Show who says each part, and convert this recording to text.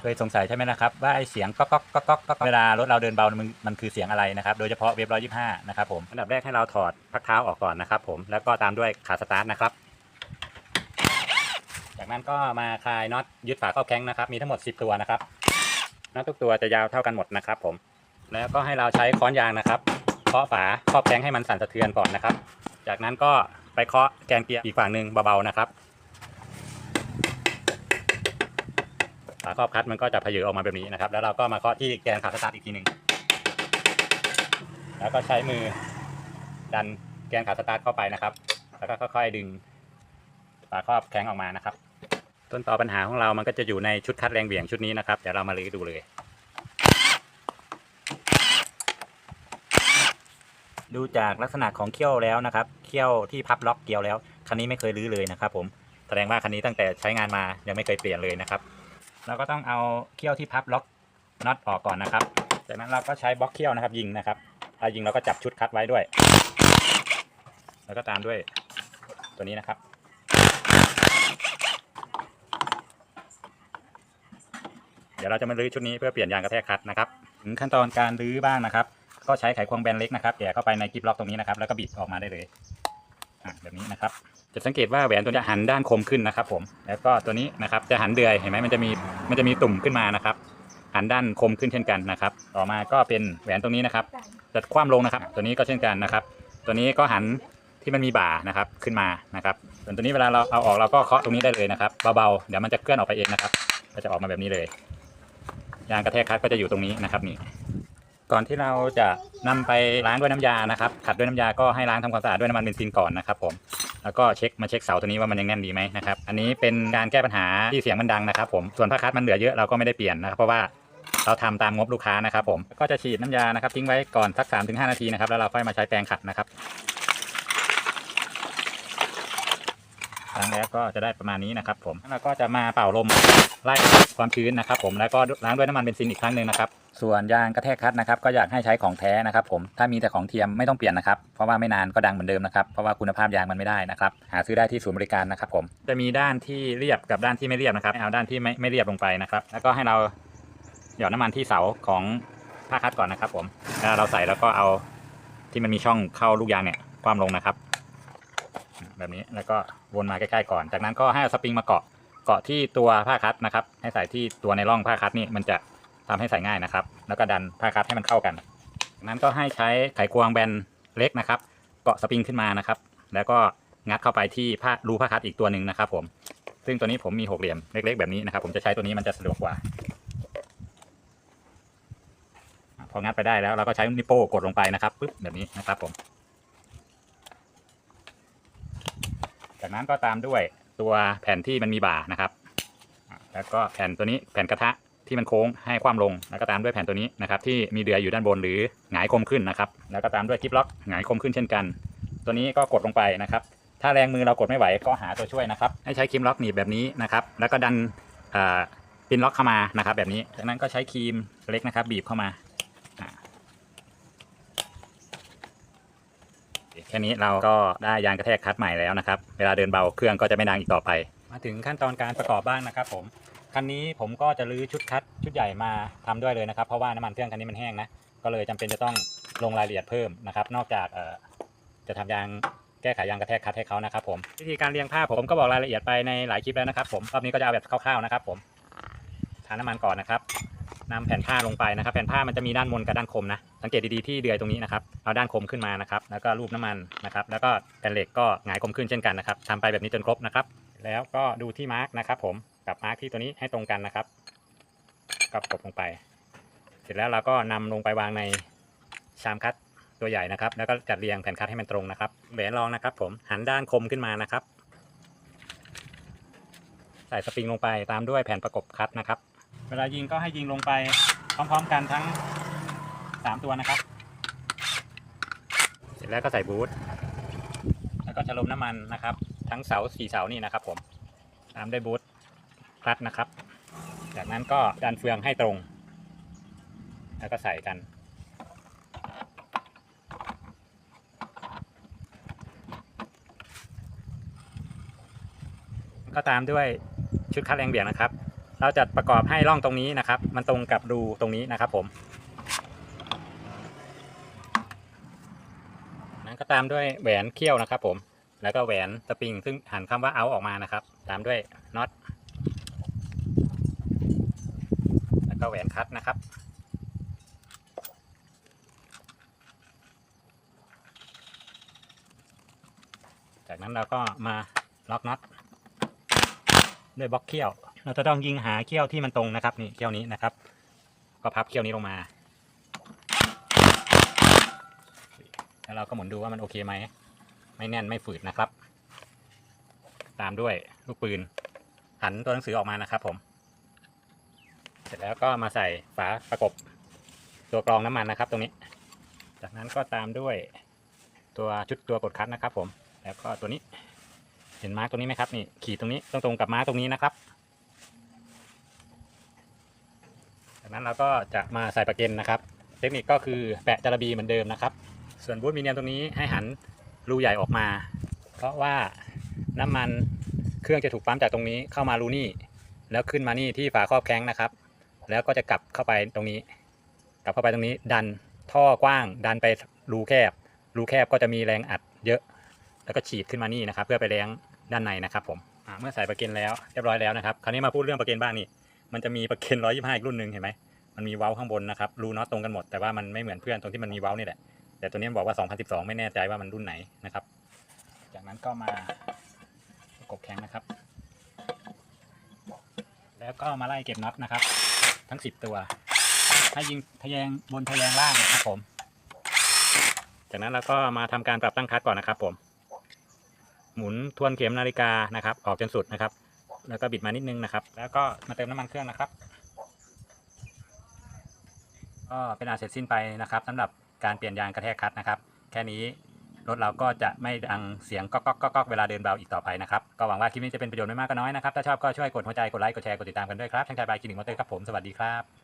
Speaker 1: เคยสงสัยใช่ไหมนะครับว่าไอเสียงก๊อกก๊อกก๊อกก๊อกก๊อกเวลารถเราเดินเบามันมันคือเสียงอะไรนะครับโดยเฉพาะเวฟร้อยยี่ห้านะครับผมอันดับแรกให้เราถอดพักเท้าออกก่อนนะครับผมแล้วก็ตามด้วยขาสตาร์ทนะครับจากนั้นก็มาคลายน็อตยึดฝาครอบแข้งนะครับมีทั้งหมด 10 ตัวนะครับน็อตทุกตัวจะยาวเท่ากันหมดนะครับ ผม แล้วก็ให้เราใช้ค้อนยางนะครับเคาะฝาครอบแข้งให้มันสั่นสะเทือนก่อนนะครับ จากนั้นก็ไปเคาะแกนเกียร์อีกฝั่งหนึ่งเบาๆนะครับาครอบคัดมันก็จะพเยอออกมาแบบนี้นะครับ แล้วเราก็มาเคาะที่แกนขาสตาร์ทอีกทีหนึ่งแล้วก็ใช้มือดันแกนขาสตาร์ทเข้าไปนะครับ แล้วก็ค่อยๆดึงฝาครอบแข้งออกมานะครับ ต้นต่อปัญหาของเรามันก็จะอยู่ในชุดคัดแรงเบี่ยงชุดนี้นะครับ เดี๋ยวเรามาลื้อดูเลย ดูจากลักษณะของเขี้ยวแล้วนะครับ เขี้ยวที่พับล็อกเกี่ยวแล้ว คันนี้ไม่เคยลื้อเลยนะครับ ผม แสดงว่าคันนี้ตั้งแต่ใช้งานมายังไม่เคยเปลี่ยนเลยนะครับ เราก็ต้องเอาเขี้ยวที่พับล็อกน็อตออกก่อนนะครับ จากนั้นเราก็ใช้บล็อกเขี้ยวนะครับ ยิงนะครับถ้ายิงเราก็จับชุดคัดไว้ด้วย แล้วก็ตามด้วยตัวนี้นะครับ เดี๋ยวเราจะมาลื้อชุดนี้เพื่อเปลี่ยนยางกระแทกคัดนะครับ ถึงขั้นตอนการลื้อบ้างนะครับ ก็ใช้ไขควงแบนเล็กนะครับแหย่เข้าไปในกิบล็อกตรงนี้นะครับ แล้วก็บิดออกมาได้เลย แบบนี้นะครับ จะสังเกตว่าแหวนตัวนี้หันด้านคมขึ้นนะครับ ผม แล้วก็ตัวนี้นะครับจะหันเดือยเห็นไหมมันจะมีมันจะมีตุ่มขึ้นมานะครับ หันด้านคมขึ้นเช่นกันนะครับ ต่อมาก็เป็นแหวนตรงนี้นะครับจะคว่ำลงนะครับ ตัวนี้ก็เช่นกันนะครับ ตัวนี้ก็หันที่มันมีบ่านะครับขึ้นมานะครับ ส่วนตัวนี้เวลาเราเอาออกเราก็เคาะตรงนี้ได้เลยนะครับเบาๆเดี๋ยวมันจะเคลื่อนออกไปเองนะครับ ก็จะออกมาแบบนี้เลยยางกระแทกคัดก็จะอยู่ตรงนี้นะครับนี่ ก่อนที่เราจะนำไปล้างด้วยน้ำยานะครับขัดด้วยน้ำยาก็ให้ล้างทำความสะอาดด้วยน้ำมันเบนซินก่อนนะครับผมแล้วก็เช็คมาเช็คเสาตัวนี้ว่ามันยังแน่นดีไหมนะครับอันนี้เป็นการแก้ปัญหาที่เสียงมันดังนะครับ ผมส่วนผ้าคัดมันเหลือเยอะเราก็ไม่ได้เปลี่ยนนะครับเพราะว่าเราทำตามงบลูกค้านะครับผมก็จะฉีดน้ำยานะครับทิ้งไว้ก่อนสัก 3-5 นาทีนะครับแล้วเราค่อยมาใช้แปรงขัดนะครับ ล้างแล้วก็จะได้ประมาณนี้นะครับ ผมแล้วก็จะมาเป่าลมไล่ความชื้นนะครับ ผมแล้วก็ล้างด้วยน้ำมันเบนซินอีกครั้งหนึ่งนะครับส่วนยางกระแทกคัดนะครับก็อยากให้ใช้ของแท้นะครับ ผมถ้ามีแต่ของเทียมไม่ต้องเปลี่ยนนะครับเพราะว่าไม่นานก็ดังเหมือนเดิมนะครับเพราะว่าคุณภาพยางมันไม่ได้นะครับหาซื้อได้ที่ศูนย์บริการนะครับ ผมจะมีด้านที่เรียบกับด้านที่ไม่เรียบนะครับเอาด้านที่ไม่ไม่เรียบลงไปนะครับแล้วก็ให้เราหยอดน้ำมันที่เสาของผ้าคัดก่อนนะครับ ผมแล้วเราใส่แล้วก็เอาที่มันมีช่องเข้าลูกยางเนี่ยคว่ำลงนะครับ แบบนี้แล้วก็วนมาใกล้ๆก่อน จากนั้นก็ให้เอาสปริงมาเกาะเกาะที่ตัวผ้าคัดนะครับ ให้ใส่ที่ตัวในร่องผ้าคัดนี่มันจะทำให้ใส่ง่ายนะครับ แล้วก็ดันผ้าคัดให้มันเข้ากันจากนั้นก็ให้ใช้ไขควงแบนเล็กนะครับ เกาะสปริงขึ้นมานะครับ แล้วก็งัดเข้าไปที่ผ้ารูผ้าคัดอีกตัวหนึ่งนะครับ ผม ซึ่งตัวนี้ผมมีหกเหลี่ยมเล็ก ๆ แบบนี้นะครับ ผมจะใช้ตัวนี้มันจะสะดวกกว่าพองัดไปได้แล้วเราก็ใช้นิ้วโป้งกดลงไปนะครับปึ๊บแบบนี้นะครับผม จากนั้นก็ตามด้วยตัวแผ่นที่มันมีบ่านะครับ แล้วก็แผ่นตัวนี้แผ่นกระทะที่มันโค้งให้ความลง แล้วก็ตามด้วยแผ่นตัวนี้นะครับที่มีเดือยอยู่ด้านบนหรือหงายคมขึ้นนะครับ แล้วก็ตามด้วยคลิปล็อกหงายคมขึ้นเช่นกัน ตัวนี้ก็กดลงไปนะครับ ถ้าแรงมือเรากดไม่ไหวก็หาตัวช่วยนะครับ ให้ใช้ครีมล็อกหนีบแบบนี้นะครับ แล้วก็ดันปินล็อกเข้ามานะครับ แบบนี้ จากนั้นก็ใช้ครีมเล็กนะครับ บีบเข้ามาอะ แค่นี้เราก็ได้ยางกระแทกคัดใหม่แล้วนะครับ เวลาเดินเบาเครื่องก็จะไม่ดังอีกต่อไป มาถึงขั้นตอนการประกอบบ้างนะครับ ผมคันนี้ผมก็จะรื้อชุดคัดชุดใหญ่มาทำด้วยเลยนะครับ เพราะว่าน้ำมันเครื่องคันนี้มันแห้งนะก็เลยจำเป็นจะต้องลงรายละเอียดเพิ่มนะครับ นอกจากจะทำยางแก้ไขยางกระแทกคัดให้เขานะครับผมวิธีการเรียงผ้าผมก็บอกรายละเอียดไปในหลายคลิปแล้วนะครับ ผมรอบนี้ก็จะเอาแบบคร่าวๆนะครับ ผมทาน้ำมันก่อนนะครับ นำแผ่นผ้าลงไปนะครับ แผ่นผ้ามันจะมีด้านบนกับด้านคมนะ สังเกตดีๆที่เดือยตรงนี้นะครับ เอาด้านคมขึ้นมานะครับ แล้วก็รูปน้ำมันนะครับ แล้วก็แผ่นเหล็กก็หงายคมขึ้นเช่นกันนะครับทำไปแบบนี้จนครบนะครับ แล้วก็ดูที่มาร์กนะครับ ผม กับมาร์กที่ตัวนี้ให้ตรงกันนะครับก็กดลงไป เสร็จแล้วเราก็นำลงไปวางในชามคัดตัวใหญ่นะครับ แล้วก็จัดเรียงแผ่นคัดให้มันตรงนะครับแหวนรองนะครับ ผม หันด้านคมขึ้นมานะครับ ใส่สปริงลงไปตามด้วยแผ่นประกบคัดนะครับ เวลายิงก็ให้ยิงลงไปพร้อมๆกันทั้งสามตัวนะครับ เสร็จแล้วก็ใส่บูทแล้วก็ชะลมน้ำมันนะครับ ทั้งเสาสี่เสานี่นะครับผมตามด้วยบูทคลัดนะครับ จากนั้นก็ดันเฟืองให้ตรง แล้วก็ใส่กันก็ตามด้วยชุดคัดแรงเบี่ยงนะครับ เราจะประกอบให้ร่องตรงนี้นะครับ มันตรงกับรูตรงนี้นะครับผมนั้นก็ตามด้วยแหวนเขี้ยวนะครับผมแล้วก็แหวนสปริงซึ่งหันคำว่าเอาออกมานะครับ ตามด้วยน็อตแล้วก็แหวนคัตนะครับ จากนั้นเราก็มาล็อกน็อตด้วยบล็อกเขี้ยว เราจะต้องยิงหาเขี้ยวที่มันตรงนะครับนี่เขี้ยวนี้นะครับ ก็พับเขี้ยวนี้ลงมา แล้วเราก็หมุนดูว่ามันโอเคไหมไม่แน่นไม่ฝืดนะครับ ตามด้วยลูกปืนหันตัวหนังสือออกมานะครับ ผม เสร็จแล้วก็มาใส่ฝาประกบตัวกรองน้ำมันนะครับ ตรงนี้ จากนั้นก็ตามด้วยตัวชุดตัวกดคัดนะครับ ผม แล้วก็ตัวนี้ เห็นมาร์กตรงนี้ไหมครับนี่ขีดตรงนี้ต้องตรงกับมาร์กตรงนี้นะครับ จากนั้นเราก็จะมาใส่ประเก็นนะครับ เทคนิคก็คือแปะจาระบีเหมือนเดิมนะครับ ส่วนบูทมีเนียมตรงนี้ให้หันรูใหญ่ออกมา เพราะว่าน้ำมันเครื่องจะถูกปั๊มจากตรงนี้เข้ามารูนี่ แล้วขึ้นมานี่ที่ฝาครอบแข้งนะครับ แล้วก็จะกลับเข้าไปตรงนี้ กลับเข้าไปตรงนี้ดันท่อกว้าง ดันไปรูแคบ รูแคบก็จะมีแรงอัดเยอะ แล้วก็ฉีดขึ้นมานี่นะครับ เพื่อไปแรงด้านในนะครับผมเมื่อใส่ประเก็นแล้วเรียบร้อยแล้วนะครับ คราวนี้มาพูดเรื่องประเก็นบ้างนี่ มันจะมีประเก็น125อีกรุ่นหนึ่งเห็นไหมมันมีเว้าข้างบนนะครับรูน็อตตรงกันหมดแต่ว่ามันไม่เหมือนเพื่อนตรงที่มันมีเว้านี่แหละแต่ตัวนี้บอกว่า 2012 ไม่แน่ใจว่ามันรุ่นไหนนะครับ จากนั้นก็มาประกบแข้งนะครับ แล้วก็มาไล่เก็บน็อตนะครับ ทั้ง 10 ตัวให้ยิงทะแยงบนทะแยงล่างนะครับผม จากนั้นเราก็มาทำการปรับตั้งคัดก่อนนะครับผม หมุนทวนเข็มนาฬิกานะครับ ออกจนสุดนะครับ แล้วก็บิดมานิดนึงนะครับ แล้วก็มาเติมน้ำมันเครื่องนะครับ ก็เป็นอาเสร็จสิ้นไปนะครับสำหรับการเปลี่ยนยางกระแทกคัดนะครับ แค่นี้รถเราก็จะไม่ดังเสียงก๊อกก๊อกก๊อกก๊อกเวลาเดินเบาอีกต่อไปนะครับ ก็หวังว่าคลิปนี้จะเป็นประโยชน์ไม่มากก็น้อยนะครับ ถ้าชอบก็ช่วยกดหัวใจ กดไลค์ กดแชร์ กดติดตามกันด้วยครับช่างชายบายคลินิกมอเตอร์ครับผม สวัสดีครับ